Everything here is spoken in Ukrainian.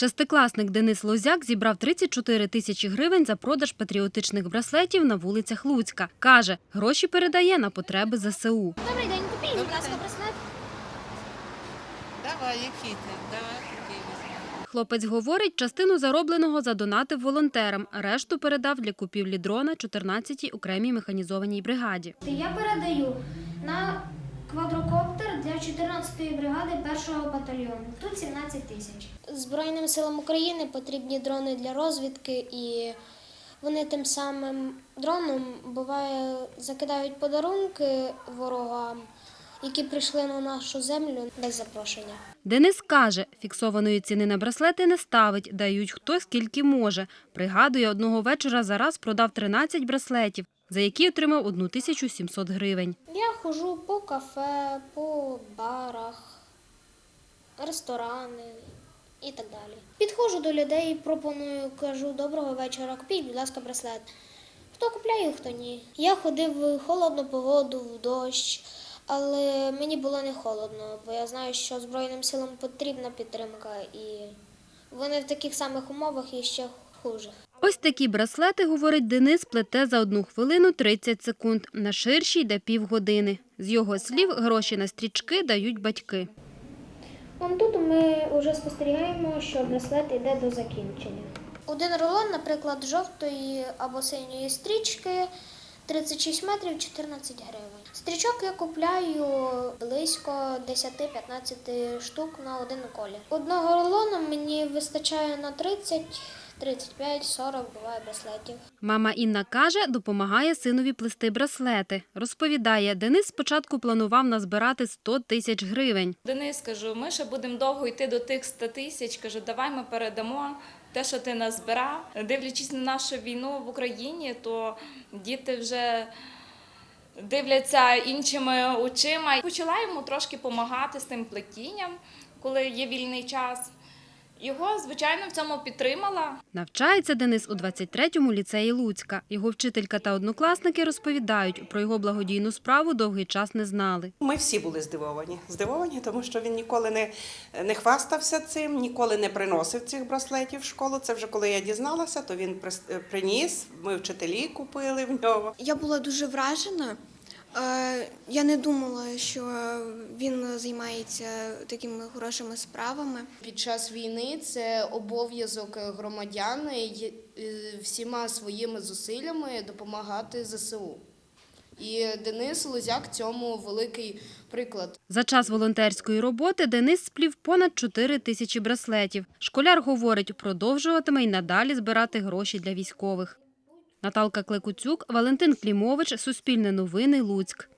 Шестикласник Денис Лозяк зібрав 34 тисячі гривень за продаж патріотичних браслетів на вулицях Луцька. Каже, гроші передає на потреби ЗСУ. Добрий день, купіть, будь ласка, браслет. Давай, який ти? Давай. Хлопець говорить, частину заробленого задонатив волонтерам, решту передав для купівлі дрона 14-й окремій механізованій бригаді. Я передаю на квадрокоптер для 14-ї бригади 1-го батальйону. Тут 17 тисяч. Збройним силам України потрібні дрони для розвідки, і вони тим самим дроном буває закидають подарунки ворогам, які прийшли на нашу землю без запрошення. Денис каже, фіксованої ціни на браслети не ставить, дають хто скільки може. Пригадує, одного вечора зараз продав 13 браслетів, за які отримав 1700 гривень. Я ходжу по кафе, по барах, ресторани і так далі. Підходжу до людей, пропоную, кажу доброго вечора, купіть, будь ласка, браслет. Хто купляє, хто ні. Я ходив в холодну погоду, в дощ, але мені було не холодно, бо я знаю, що Збройним силам потрібна підтримка, і вони в таких самих умовах і ще хуже. Ось такі браслети, говорить Денис, плете за одну хвилину 30 секунд. На ширшій йде півгодини. З його слів, гроші на стрічки дають батьки. Вон тут ми вже спостерігаємо, що браслет йде до закінчення. Один рулон, наприклад, жовтої або синьої стрічки 36 метрів 14 гривень. Стрічок я купляю близько 10-15 штук на один колір. Одного рулону мені вистачає на 30, 35, 40 буває браслетів. Мама Інна каже, допомагає синові плести браслети. Розповідає, Денис спочатку планував назбирати 100 тисяч гривень. Денис кажу, ми ще будемо довго йти до тих 100 тисяч. Кажу, давай ми передамо те, що ти назбирав. Дивлячись на нашу війну в Україні, то діти вже дивляться іншими очима. Почала йому трошки допомагати з тим плетінням, коли є вільний час. Його, звичайно, в цьому підтримала. Навчається Денис у 23-му ліцеї Луцька. Його вчителька та однокласники розповідають, про його благодійну справу довгий час не знали. Ми всі були здивовані. Здивовані, тому що він ніколи не, не хвастався цим, ніколи не приносив цих браслетів в школу. Це вже коли я дізналася, то він прис- приніс. Ми вчителі купили в нього. Я була дуже вражена. Е, Я не думала, що він займається такими хорошими справами. Під час війни це обов'язок громадян е, всіма своїми зусиллями допомагати ЗСУ. І Денис Лозяк цьому великий приклад. За час волонтерської роботи Денис сплів понад 4 тисячі браслетів. Школяр говорить, продовжуватиме й надалі збирати гроші для військових. Наталка Клекуцюк, Валентин Клімович, Суспільне новини, Луцьк.